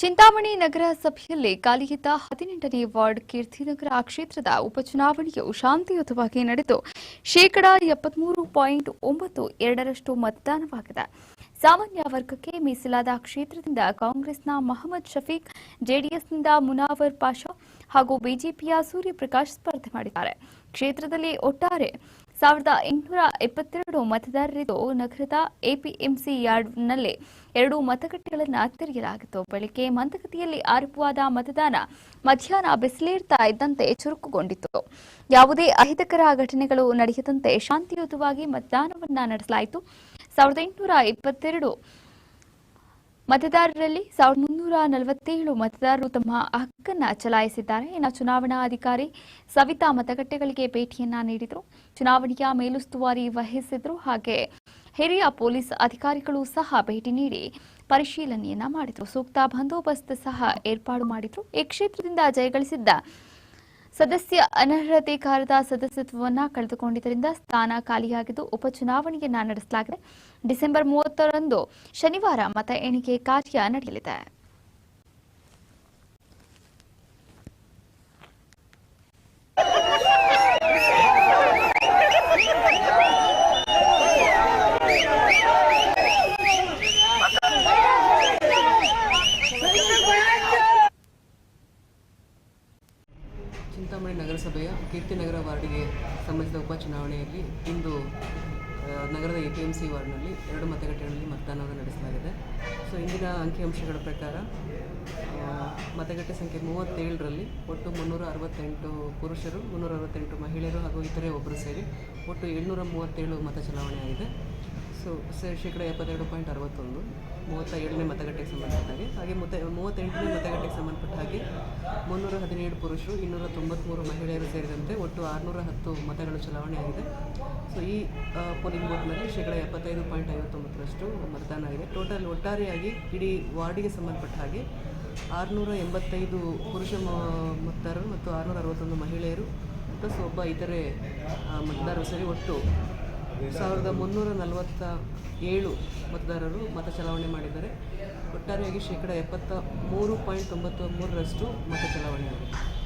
ಚಿಂತಾಮಣಿ ನಗರ ಸಭೆಯಲ್ಲಿ ಕಾಲಿಯಿದ್ದ ಹದಿನೆಂಟನೇ ವಾರ್ಡ್ ಕೀರ್ತಿನಗರ ಕ್ಷೇತ್ರದ ಉಪಚುನಾವಣೆಯು ಶಾಂತಿಯುತವಾಗಿ ನಡೆದು ಶೇಕಡಾ ಎಪ್ಪತ್ಮೂರು ಪಾಯಿಂಟ್ ಒಂಬತ್ತು ಎರಡರಷ್ಟು ಮತದಾನವಾಗಿದೆ. ಸಾಮಾನ್ಯ ವರ್ಗಕ್ಕೆ ಮೀಸಲಾದ ಕ್ಷೇತ್ರದಿಂದ ಕಾಂಗ್ರೆಸ್ನ ಮಹಮ್ಮದ್ ಶಫೀಕ್, ಜೆಡಿಎಸ್ನಿಂದ ಮುನಾವರ್ ಪಾಷಾ ಹಾಗೂ ಬಿಜೆಪಿಯ ಸೂರ್ಯಪ್ರಕಾಶ್ ಸ್ಪರ್ಧೆ ಮಾಡಿದ್ದಾರೆ. ಕ್ಷೇತ್ರದಲ್ಲಿ ಒಟ್ಟಾರೆ ಸಾವಿರದ ಎಂಟುನೂರ ಎಪ್ಪತ್ತೆರಡು ಮತದಾರರಿದ್ದು ನಗರದ ಎಪಿಎಂಸಿ ಯಾರ್ಡ್ನಲ್ಲಿ ಎರಡು ಮತಗಟ್ಟೆಗಳನ್ನು ತೆರೆಯಲಾಗಿತ್ತು. ಬೆಳಗ್ಗೆ ಮಂದಗತಿಯಲ್ಲಿ ಆರಂಭವಾದ ಮತದಾನ ಮಧ್ಯಾಹ್ನ ಬಿಸಿಲೇರ್ತಾ ಇದ್ದಂತೆ ಚುರುಕುಗೊಂಡಿತ್ತು. ಯಾವುದೇ ಅಹಿತಕರ ಘಟನೆಗಳು ನಡೆಯದಂತೆ ಶಾಂತಿಯುತವಾಗಿ ಮತದಾನವನ್ನ ನಡೆಸಲಾಯಿತು. ಸಾವಿರದ ಎಂಟುನೂರ ಇಪ್ಪತ್ತೆರಡು ಮತದಾರರಲ್ಲಿ ಸಾವಿರದ ಮುನ್ನೂರ ನಲವತ್ತೇಳು ಮತದಾರರು ತಮ್ಮ ಹಕ್ಕನ್ನ ಚಲಾಯಿಸಿದ್ದಾರೆ. ಇನ್ನು ಚುನಾವಣಾ ಅಧಿಕಾರಿ ಸವಿತಾ ಮತಗಟ್ಟೆಗಳಿಗೆ ಭೇಟಿಯನ್ನ ನೀಡಿದರು. ಚುನಾವಣೆಯ ಮೇಲುಸ್ತುವಾರಿ ವಹಿಸಿದ್ರು. ಹಾಗೆ ಹಿರಿಯ ಪೊಲೀಸ್ ಅಧಿಕಾರಿಗಳು ಸಹ ಭೇಟಿ ನೀಡಿ ಪರಿಶೀಲನೆಯನ್ನ ಮಾಡಿದರು. ಸೂಕ್ತ ಬಂದೋಬಸ್ತ್ ಸಹ ಏರ್ಪಾಡು ಮಾಡಿದ್ರು. ಈ ಕ್ಷೇತ್ರದಿಂದ ಜಯಗಳಿಸಿದ್ದ ಸದಸ್ಯ ಅನರ್ಹತೆ ಕಾರದ ಸದಸ್ಯತ್ವವನ್ನು ಕಳೆದುಕೊಂಡಿದ್ದರಿಂದ ಸ್ಥಾನ ಖಾಲಿಯಾಗಿದ್ದು ಉಪಚುನಾವಣೆಯನ್ನ ನಡೆಸಲಾಗಿದೆ ಡಿಸೆಂಬರ್ ಮೂವತ್ತರಂದು ಶನಿವಾರ ಮತ ಎಣಿಕೆ ಕಾರ್ಯ ನಡೆಯಲಿದೆ. ಚಿಂತಾಮಣಿ ನಗರಸಭೆಯ ಕೀರ್ತಿನಗರ ವಾರ್ಡಿಗೆ ಸಂಬಂಧಿಸಿದ ಉಪಚುನಾವಣೆಯಲ್ಲಿ ಇಂದು ನಗರದ ಎ ಪಿ ಎಂ ಸಿ ವಾರ್ಡ್ನಲ್ಲಿ ಎರಡು ಮತಗಟ್ಟೆಗಳಲ್ಲಿ ಮತದಾನವನ್ನು ನಡೆಸಲಾಗಿದೆ. ಸೊ, ಇಂದಿನ ಅಂಕಿಅಂಶಗಳ ಪ್ರಕಾರ ಮತಗಟ್ಟೆ ಸಂಖ್ಯೆ ಮೂವತ್ತೇಳರಲ್ಲಿ ಒಟ್ಟು ಮುನ್ನೂರ ಅರವತ್ತೆಂಟು ಪುರುಷರು ಮುನ್ನೂರ ಅರವತ್ತೆಂಟು ಮಹಿಳೆಯರು ಹಾಗೂ ಇತರೆ ಒಬ್ಬರು ಸೇರಿ ಒಟ್ಟು ಏಳ್ನೂರ ಮೂವತ್ತೇಳು ಮತ ಚಲಾವಣೆಯಾಗಿದೆ ಸೊ ಶೇಕಡ ಎಪ್ಪತ್ತೆರಡು ಪಾಯಿಂಟ್ ಅರವತ್ತೊಂದು ಮೂವತ್ತ ಏಳನೇ ಮತಗಟ್ಟೆಗೆ ಸಂಬಂಧಪಟ್ಟ ಹಾಗೆ ಹಾಗೆ ಮುತ್ತ ಮೂವತ್ತೆಂಟನೇ ಮತಗಟ್ಟೆಗೆ ಸಂಬಂಧಪಟ್ಟ ಹಾಗೆ ಮುನ್ನೂರ ಹದಿನೇಳು ಪುರುಷರು, ಇನ್ನೂರ ತೊಂಬತ್ತ್ಮೂರು ಮಹಿಳೆಯರು ಸೇರಿದಂತೆ ಒಟ್ಟು ಆರುನೂರ ಹತ್ತು ಮತಗಳು ಚಲಾವಣೆಯಾಗಿದೆ ಸೊ, ಈ ಪೋಲಿಂಗ್ ಬೂತ್ನಲ್ಲಿ ಶೇಕಡ ಎಪ್ಪತ್ತೈದು ಪಾಯಿಂಟ್ ಐವತ್ತೊಂಬತ್ತರಷ್ಟು ಮತದಾನ ಆಗಿದೆ. ಟೋಟಲ್ ಒಟ್ಟಾರೆಯಾಗಿ ಇಡೀ ವಾರ್ಡಿಗೆ ಸಂಬಂಧಪಟ್ಟ ಹಾಗೆ ಆರುನೂರ ಎಂಬತ್ತೈದು ಪುರುಷ ಮತದಾರರು ಮತ್ತು ಆರುನೂರ ಅರವತ್ತೊಂದು ಮಹಿಳೆಯರು, ಪ್ಲಸ್ ಒಬ್ಬ ಇತರೆ ಮತದಾರರು ಸೇರಿ ಒಟ್ಟು ಸಾವಿರದ ಮುನ್ನೂರ ನಲವತ್ತ ಏಳು ಮತದಾರರು ಮತ ಚಲಾವಣೆ ಮಾಡಿದ್ದಾರೆ. ಒಟ್ಟಾರೆಯಾಗಿ ಶೇಕಡ ಎಪ್ಪತ್ತ ಮೂರು ಪಾಯಿಂಟ್ ತೊಂಬತ್ತ ಮೂರರಷ್ಟು ಮತ ಚಲಾವಣೆ ಆಗಿದೆ.